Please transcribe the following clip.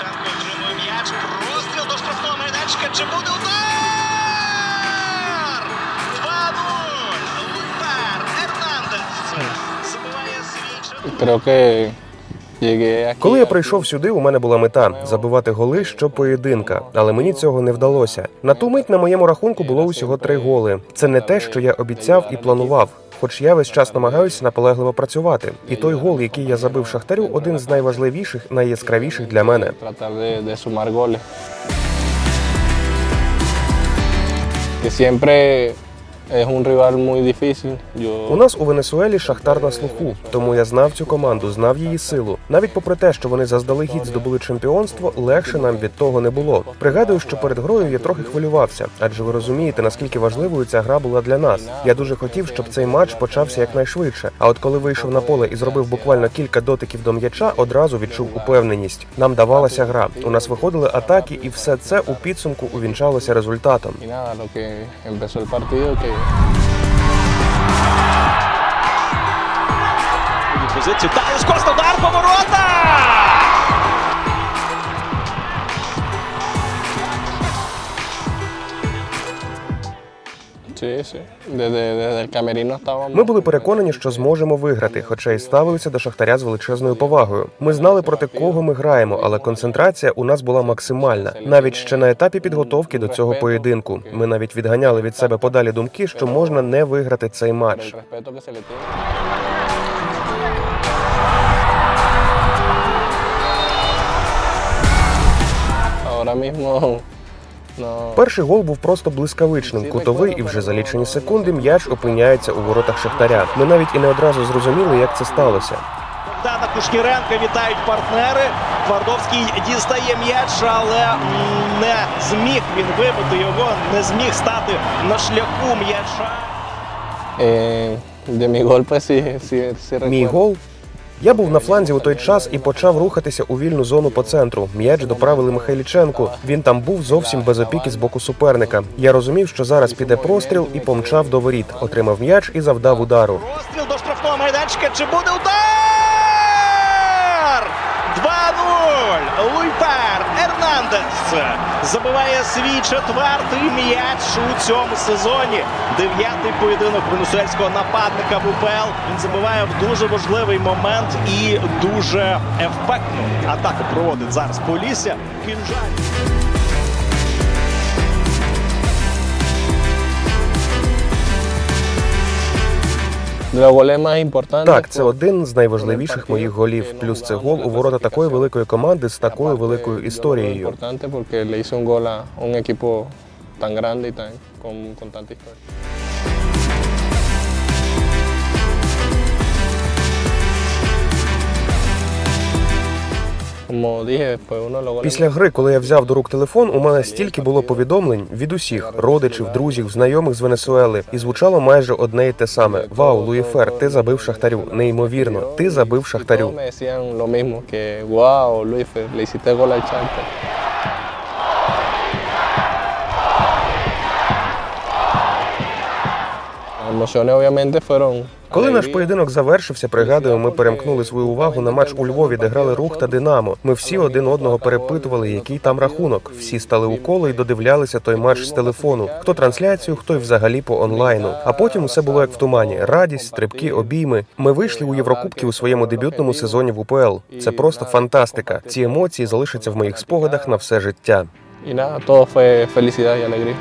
Луценко отримує м'яч. Простріл до штрафного майданчика. Чи буде удар? 2-0. Лупер Ернандес забиває свій. Creo. Коли я прийшов сюди, у мене була мета забивати голи щопоєдинка, але мені цього не вдалося. На ту мить на моєму рахунку було усього три голи. Це не те, що я обіцяв і планував. Хоч я весь час намагаюся наполегливо працювати. І той гол, який я забив шахтарю, один з найважливіших, найяскравіших для мене. Siempre es un rival muy difícil. Yo, У нас у Венесуелі шахтар на слуху, тому я знав цю команду, знав її силу. Навіть попри те, що вони заздалегідь здобули чемпіонство, легше нам від того не було. Пригадую, що перед грою я трохи хвилювався, адже ви розумієте, наскільки важливою ця гра була для нас. Я дуже хотів, щоб цей матч почався якнайшвидше. А от коли вийшов на поле і зробив буквально кілька дотиків до м'яча, одразу відчув упевненість. Нам давалася гра. У нас виходили атаки, і все це у підсумку увінчалося результатом. y Positivo, Thales Costa, dar para Morota! Ми були переконані, що зможемо виграти, хоча й ставилися до шахтаря з величезною повагою. Ми знали проти кого ми граємо, але концентрація у нас була максимальна. Навіть ще на етапі підготовки до цього поєдинку. Ми навіть відганяли від себе подалі думки, що можна не виграти цей матч. Ahora mismo. Перший гол був просто блискавичним, кутовий, і вже за лічені секунди м'яч опиняється у воротах шахтаря. Ми навіть і не одразу зрозуміли, як це сталося. Богдана Кушніренка вітають партнери. Твардовський дістає м'яч, але не зміг він вибити його, не зміг стати на шляху м'яча. Golpe sí, sí, sí Мій гол. Я був на фланзі у той час і почав рухатися у вільну зону по центру. М'яч доправили Михайліченку. Він там був зовсім без опіки з боку суперника. Я розумів, що зараз піде простріл і помчав до воріт. Отримав м'яч і завдав удару. Простріл до штрафного майданчика. Чи буде удар? 2-0. Луйпер Ернандес забиває свій четвертий м'яч у цьому сезоні. Дев'ятий поєдинок венесуельського нападника в УПЛ. Він забиває в дуже важливий момент і дуже ефектну атаку проводить зараз Полісся. Кінжаль. Так, це один з найважливіших моїх голів. Плюс це гол у ворота такої великої команди з такою великою історією. un gol a un equipo tan grande y tan, con, con tanta historia. Після гри, коли я взяв до рук телефон, у мене стільки було повідомлень від усіх родичів, друзів, знайомих з Венесуели, і звучало майже одне й те саме: Вау, Луїфер, ти забив шахтарю. Неймовірно, ти забив шахтарю. Al Charter. Las emociones obviamente fueron... Коли наш поєдинок завершився, пригадую, ми перемкнули свою увагу на матч у Львові, де грали рух та Динамо. Ми всі один одного перепитували, який там рахунок. Всі стали у коло і додивлялися той матч з телефону. Хто трансляцію, хто й взагалі по онлайну. А потім усе було як в тумані: радість, стрибки, обійми. Ми вийшли у Єврокубки у своєму дебютному сезоні в УПЛ. Це просто фантастика. Ці емоції залишаться в моїх спогадах на все життя. Nada, todo fue felicidad y alegría.